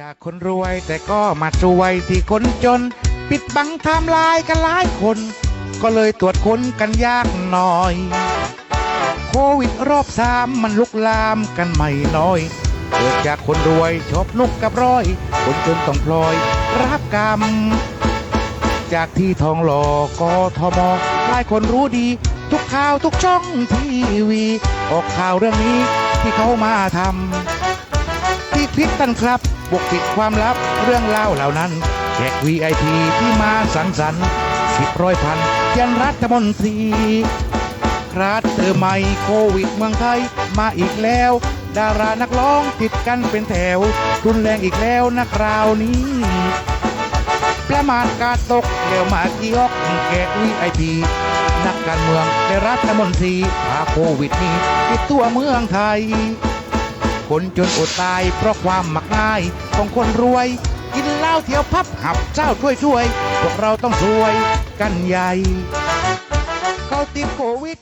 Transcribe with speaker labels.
Speaker 1: จากคนรวยแต่ก็มาช่วยที่คนจน ปิดบังไทม์ไลน์กันหลายคน ก็เลยตรวจค้นกันยากหน่อย โควิดรอบสามมันลุกลามกันไม่น้อยเกิดจากคนรวยชอบนุกกับร้อย คนจนต้องพลอย รับกรรม จากที่ทองหล่อกทมหลายคนรู้ดี ทุกข่าวทุกช่องทีวี ออกข่าวเรื่องนี้ที่เขามาทำ พิษตันครับปกปิดความลับเรื่องเล่าเหล่านั้นแขก VIP ที่มาสังสรรค์สิบร้อยพันยันรัฐมนตรีคราดเจอใหม่โควิดเมืองไทยมาอีกแล้ว ดารานักร้องติดกันเป็นแถว รุนแรงอีกแล้วนะคราวนี้ ประมาณการตกเดียวมากี่ออกแกวีไอพีนักการเมืองและรัฐมนตรีพาโควิดนี้ติดตัวเมืองไทย คนจนอดตายเพราะความมักง่ายของคนรวย กินเหล้าเที่ยวพับหับเจ้าช่วยช่วยพวกเราต้องรวยกันใหญ่เขาติดโควิด